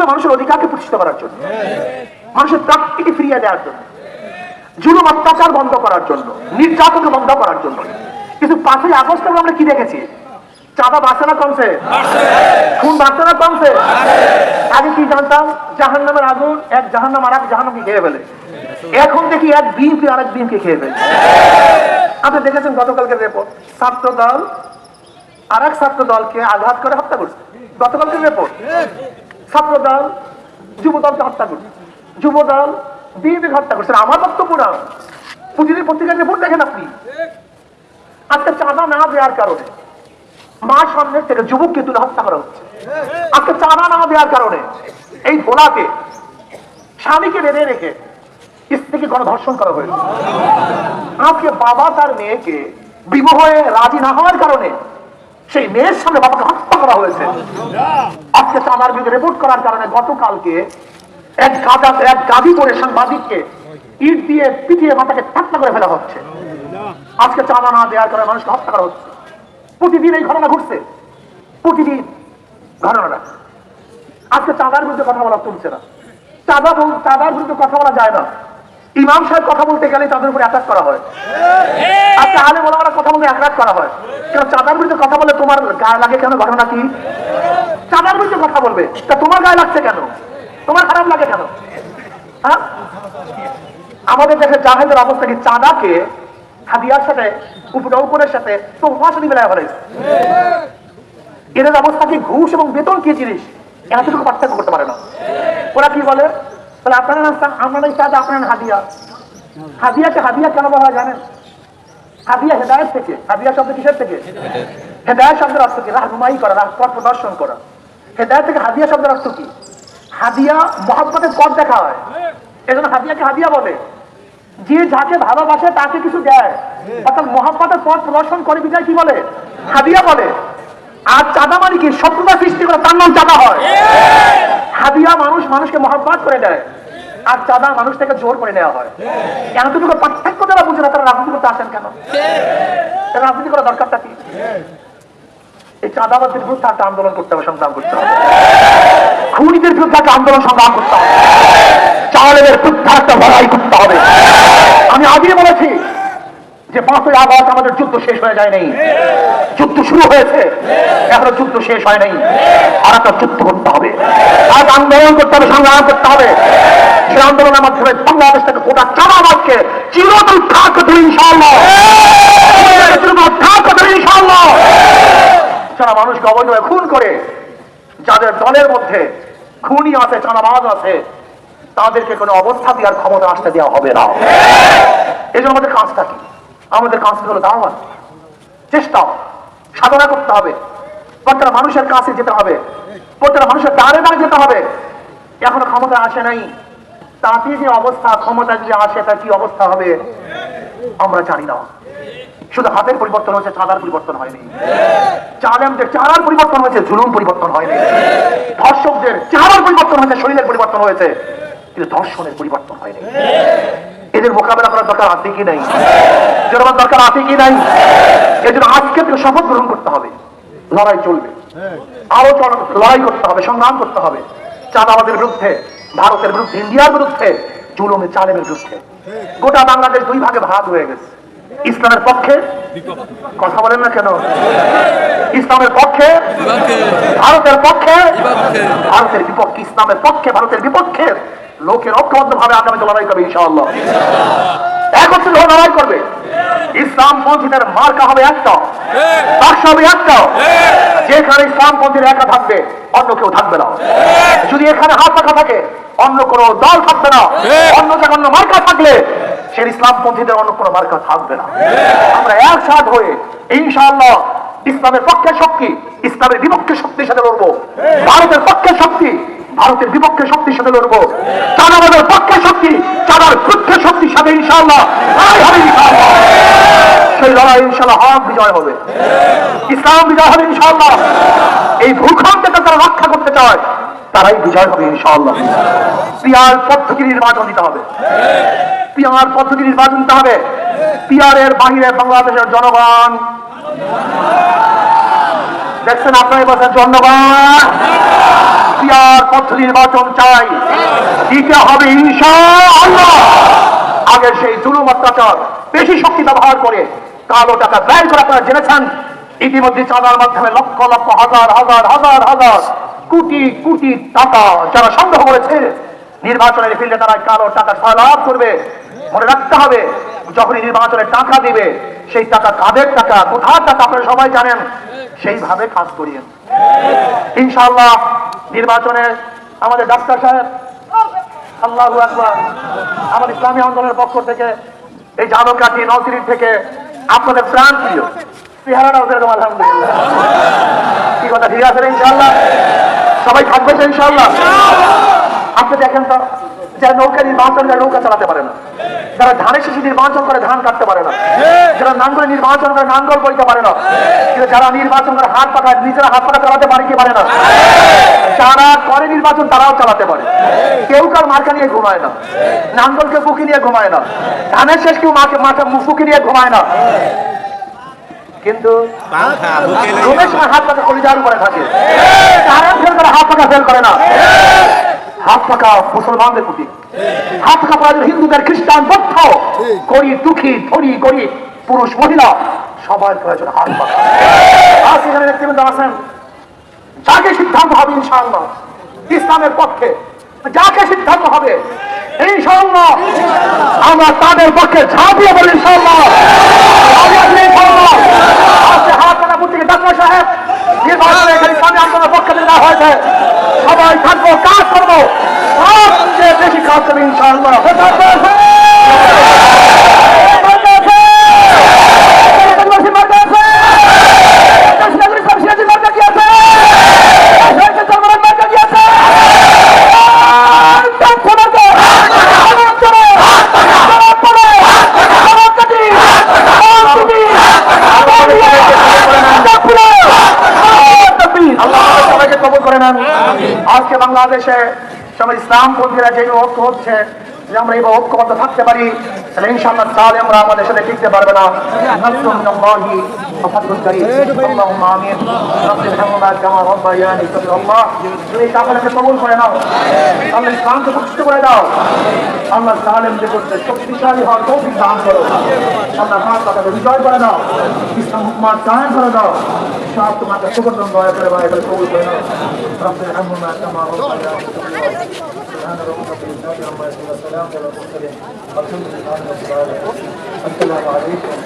আসলে মানুষের অধিকারকে প্রতিষ্ঠিত করার জন্য। মানুষের প্রাপ্তিকে ফিরিয়ে দেওয়ার জন্য। জুলুম, অত্যাচার বন্ধ করার জন্য। নির্যাতনকে বন্ধ করার জন্য। কিন্তু পাঁচই আগস্ট আমরা কি দেখেছি? চাঁদা না কমছে? খুন না কমছে? আগে কি জানতাম? জাহান নামের আগুন, এক জাহান নাম আর এক জাহান্নামকে খেয়ে ফেলে। এখন দেখি এক বিএনপি বিএনপি খেয়ে ফেলে। আপনি দেখেছেন গতকালকে রিপোর্ট ছাত্র দল আর এক ছাত্র দলকে আঘাত করে হত্যা করছে। গতকালকে রিপোর্ট ছাত্র দল যুব দলকে হত্যা করছে। যুব দল বিএনপি হত্যা করছে। আমার বক্তব্য না। প্রতিদিন পত্রিকার রিপোর্ট দেখেন আপনি, আজকে চাঁদা না দেওয়ার কারণে মা সামনের থেকে যুবককে তুলে হত্যা করা হচ্ছে। আজকে চাঁদা না দেওয়ার কারণে এই ভোলাকে স্বামীকে বেঁধে রেখে স্ত্রীকে গণধর্ষণ করা হয়েছে। আজকে বাবা তার মেয়েকে বিবাহে রাজি না হওয়ার কারণে সেই মেয়ের সামনে বাবাকে হত্যা করা হয়েছে। আজকে চাঁদার বিরুদ্ধে রিপোর্ট করার কারণে গতকালকে এক গাদা, এক গাদি করে সাংবাদিককে ইট দিয়ে পিটিয়ে মাথাকে ঠাট্টা করে ফেলা হচ্ছে। আজকে চাঁদা না দেওয়ার কারণে মানুষকে হত্যা করা হচ্ছে। প্রতিদিন এই ঘটনা ঘটছে। প্রতিদিন ঘটনাটা আজকে চাঁদার বিরুদ্ধে কথা বলা তুলছে না। চাঁদা চাঁদার বিরুদ্ধে কথা বলা যায় না। ইমাম সাহেব কথা বলতে গেলে তাদের উপরে অ্যাটাক করা হয়। আজকে আলে বলা কথা বলতে অ্যাটাক করা হয়। কেন চাঁদার বিরুদ্ধে কথা বলে তোমার গায়ে লাগে কেন ঘটনা কি? চাঁদার বিরুদ্ধে কথা বলবে। তা তোমার গায়ে লাগছে কেন? তোমার খারাপ লাগে কেন? হ্যাঁ? আমাদের দেশে জাহেদের অবস্থা কি? চাঁদাকে হাদিয়ার সাথে উপরের সাথে তোফার সাথে মিলায় ফেলেছে এদের অবস্থা কি? ঘুষ এবং বেতন কি জিনিস? এরা এতটুকু পার্থক্য করতে পারে না। ওরা কি বলে? তাহলে আপনারা না চাঁদা, আপনার হাদিয়া? হাদিয়াকে হাদিয়া কেন বলা হয় জানেন? হাদিয়া হেদায়ত থেকে হাদিয়া শব্দ কিসের থেকে? হেদায়ত শব্দের অর্থ কি? রাহনুমাই করা প্রদর্শন করা। হেদায়ত থেকে হাদিয়া শব্দের অর্থ কি? হাদিয়া পথ দেখা হয়। এজন্য হাদিয়াকে হাদিয়া বলে। যে যাকে ভালোবাসে, তাকে কিছু দেয়। অর্থাৎ মহাব্বতের পথ প্রদর্শন করে বিজয় কি বলে? হাদিয়া বলে। আর চাঁদা মানে কি? শত্রুতা সৃষ্টি করে, তার নাম চাঁদা হয়। হাদিয়া মানুষ মানুষকে মহাব্বত করে দেয়। আর চাঁদা মানুষ থেকে জোর করে নেওয়া হয়। এতটুকু পার্থক্য যারা বুঝে না তারা রাজনীতি করতে আসেন কেন? তারা রাজনীতি করা দরকারটা কি? এই চাঁদাবাদের বিরুদ্ধে একটা আন্দোলন করতে হবে সংগ্রাম করতে হবে। খুনিদের বিরুদ্ধে একটা আন্দোলন সংগ্রাম করতে হবে। চালের বিরুদ্ধে একটা লড়াই করতে হবে। আমি আগেই বলেছি যে পাঁচই আগস্ট আমাদের যুদ্ধ শেষ হয়ে যায় নাই। যুদ্ধ শুরু হয়েছে। এখনও যুদ্ধ শেষ হয় নাই। আর একটা যুদ্ধ করতে হবে। আজ আন্দোলন করতে হবে সংগ্রাম করতে হবে। সেই আন্দোলনের মাধ্যমে বাংলাদেশ থেকে গোটা করতে হবে ইনশাআল্লাহ। থাক করতে হবে যারা মানুষকে অবৈধভাবে খুন করে, যাদের দলের মধ্যে খুনি আছে, চাঁদাবাজ আছে, তাদেরকে কোনো অবস্থা দেওয়ার ক্ষমতা আসতে দেওয়া হবে না। এই জন্য আমাদের কাজটা কি? আমাদের কাজটা হলো দাওয়াত। চেষ্টা। সাধনা করতে হবে। প্রত্যেকটা মানুষের কাছে যেতে হবে। প্রত্যেকটা মানুষের দাঁড়ে দাঁড়ে যেতে হবে। এখনও ক্ষমতা আসে নাই। তাতে যে অবস্থা, ক্ষমতা যদি আসে তার কি অবস্থা হবে? আমরা জানি না। শুধু হাতের পরিবর্তন হয়েছে, চাঁদার পরিবর্তন হয়নি। চাঁদের চারার পরিবর্তন হয়েছে, জুলুম পরিবর্তন হয়নি। ধর্ষকদের চারার পরিবর্তন হয়েছে, শরীরের পরিবর্তন হয়েছে, কিন্তু ধর্ষণের পরিবর্তন হয়নি। এদের মোকাবেলা করার দরকার আছে কি নাই? জনগণ, দরকার আছে কি নাই? এজন্য আজকে থেকে শপথ গ্রহণ করতে হবে। লড়াই চলবে। আরও লড়াই করতে হবে, সংগ্রাম করতে হবে। চাঁদাবাদের বিরুদ্ধে ভারতের বিরুদ্ধে ইন্ডিয়ার বিরুদ্ধে জুলুমে চালেমের বিরুদ্ধে। গোটা বাংলাদেশ দুই ভাগে ভাগ হয়ে গেছে। ইসলামের পক্ষে কথা বলেন না কেন? ইসলামের পক্ষে ভারতের পক্ষে ভারতের বিপক্ষে ইসলামের পক্ষে ভারতের বিপক্ষে লোকের ঐক্যবদ্ধ ভাবে আগামীতে লড়াই করবে ইনশাআল্লাহ। একত্রিত হয়ে লড়াই করবে। মার্কা হবে একটা হবে একটা যেখানে একা থাকবে, অন্য কেউ থাকবে না। যদি এখানে হাত রাখা থাকে, অন্য কোনো দল থাকবে না। অন্য অন্য মার্কা থাকলে সে অন্য কোনো মার্কা থাকবে না। আমরা একসাথ হয়ে, ইনশাআল্লাহ, ইসলামের পক্ষে শক্তি, ইসলামের বিপক্ষে শক্তির সাথে লড়বো। ভারতের পক্ষে শক্তি ভারতের বিপক্ষে শক্তির সাথে লড়বো। চাঁদাবাদের পক্ষে শক্তি চাঁদার পক্ষে শক্তির সাথে হবে সেই লড়াই ইনশাআল্লাহ হক বিজয় হবে। ইসলাম বিজয় হবে ইনশাআল্লাহ। এই ভূখণ্ডকে তারা রক্ষা করতে চায়, তারাই বিজয় হবে ইনশাআল্লাহ। পিয়ার পদ্ধতি নির্বাচন দিতে হবে। পিয়ার পদ্ধতি নির্বাচন দিতে হবে। পিয়ারের বাহিরে বাংলাদেশের জনগণ। দেখছেন আপনার বছর জনগণ? পিয়ার নির্বাচন চাই। দিতে হবে ইনশাআল্লাহ। আগের সেই জুলুম অত্যাচার বেশি শক্তি ব্যবহার করে কালো টাকা ব্যয় করে আপনারা জেনেছেন। ইতিমধ্যে চাঁদার মাধ্যমে লক্ষ লক্ষ, হাজার হাজার হাজার হাজার কোটি কোটি টাকা যারা সংগ্রহ করেছে। নির্বাচনের ফিল্ডে তারা কালো টাকা সয়লাভ করবে। মনে রাখতে হবে, যখনই নির্বাচনে টাকা দিবে, সেই টাকা কাদের টাকা, কোথার টাকা, আপনারা সবাই জানেন। সেইভাবে কাজ করিয়েন। ইনশাআল্লাহ, নির্বাচনে আমাদের ডাক্তার সাহেব, আল্লাহ আকবার। আমার ইসলামী আন্দোলনের পক্ষ থেকে এই জাদকাঠি নলসিরির থেকে আপনাদের প্রাণ প্রিয়। চেহারাটাও সেরকম তো ইনশাআল্লাহ? আপনি দেখেন তো যারা নৌকা চালাতে পারে না। যারা ধানের শিশু নির্বাচন করে ধান কাটতে পারে না। যারা নাঙ্গল নির্বাচন করে নাঙ্গল বইতে পারে না। যারা নির্বাচন করে হাত পাকা নিজেরা হাত পাকা চালাতে পারে কি পারে না? যারা করে নির্বাচন, তারাও চালাতে পারে। কেউ কার মার্কা নিয়ে ঘুমায় না। নাঙ্গলকে বুকি নিয়ে ঘুমায় না। ধানের শেষ কেউ মাকে মাথা মুফুকি নিয়ে ঘুমায় না। কিন্তু তারা হাত পাকা মুসলমানদের হাত খ্রিস্টান দুঃখী পুরুষ, মহিলা। সবার প্রয়োজন হাত পাকা। আজ এখানে নেতৃবৃন্দ আছেন যাকে সিদ্ধান্ত হবে ইনশাআল্লাহ, ইসলামের পক্ষে, যাকে সিদ্ধান্ত হবে, ইনশাআল্লাহ, আমরা তাদের পক্ষে ঝাঁপিয়ে পড়ি ইনশাআল্লাহ। সাহেব সবাই থাকব, কাজ করব। সবচেয়ে কবুল করে নেন আজকে বাংলাদেশে সবাই ইসলাম পন্থীরা যে ঐক্য হচ্ছে যে আমরা এই ঐক্যবদ্ধ থাকতে পারি তাহলে ইনশাআল্লাহ তাহলে আমরা আমাদের সাথে টিকতে পারবে না। কবুল করে নাও। আল্লাহ ইসলামকে প্রতিষ্ঠিত করে দাও। আল্লাহ জালেমদের করতে শক্তিশালী হওয়ার তৌফিক দান করো। আল্লাহ হাত পাতাকে বিজয় করে দাও। ইসলাম হুকমাত কায়েম করে দাও। সব তোমার কাছে দয়া করে ভাই করে কবুল করে رب ارحمهما كما ربنا سبحان ربك رب العزة عما يصفون السلام على المرسلين والحمد لله رب العالمين السلام عليكم